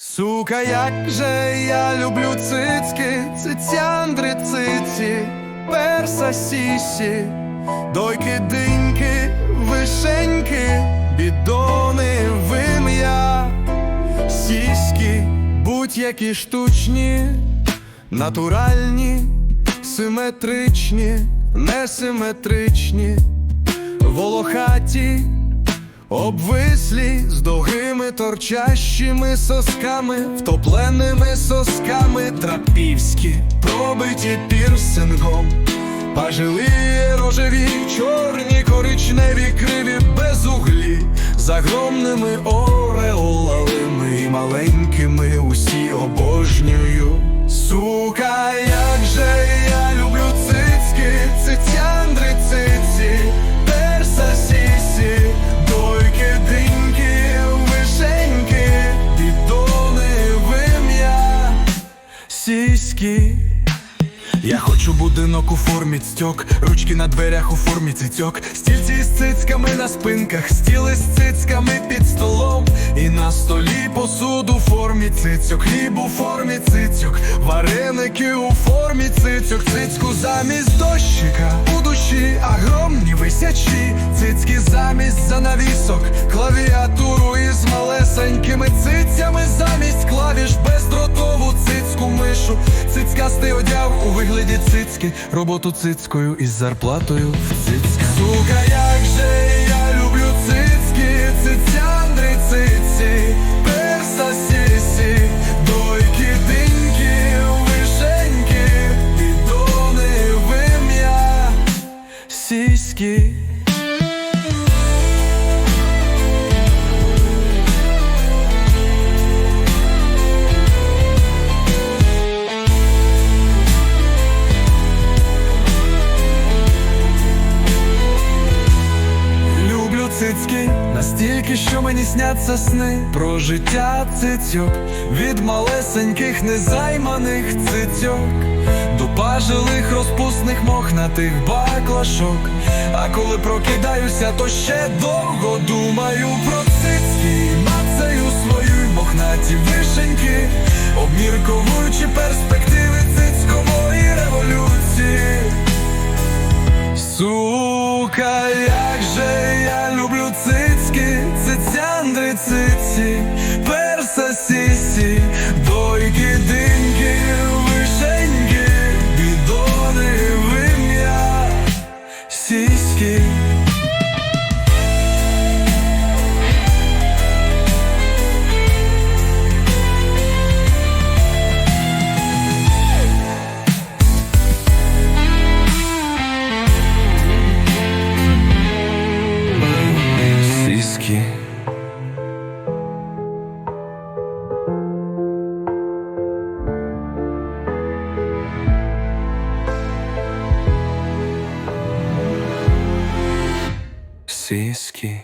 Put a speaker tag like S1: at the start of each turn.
S1: Сука, як же я люблю цицьки, цицяндри циці, перса сісі, дойки диньки, вишеньки, бідони, вим'я, сіськи, будь-які штучні, натуральні, симетричні, несиметричні, волохаті. Обвислі з довгими торчащими сосками, втопленими сосками трапівські, пробиті пірсингом, пажилі рожеві, чорні, коричневі, криві, без углі, з огромними ореолами і маленькими усі обожнюю. Сука, як же Я хочу будинок у формі цьок, ручки на дверях у формі цицьок, стільці з цицьками на спинках, стіли з цицьками під столом, і на столі посуду у формі цицьок, хліб у формі цицьок, вареники у формі цицьок, цицьку замість дощика, у душі огромні висячі, цицьки замість занавісок, клавіатуру із малесенькими цицями, замість клавіш мишу, цицькастий одяг у вигляді цицьки, роботу цицькою із зарплатою в цицька. Сука, як же я люблю цицьки, цицяндри циці, перса сісі, дойки, диньки, вишеньки, бідони, вим'я, сіськи. Цицьки настільки, що мені сняться сни. Про життя цицьок. Від малесеньких незайманих цицьок. До пажилих розпусних мохнатих баклашок. А коли прокидаюся, то ще довго думаю про цицьки, мацаю свої мохнаті вишеньки, обмірковуючи перспективи цицькової революції. Сука, як Сіськи.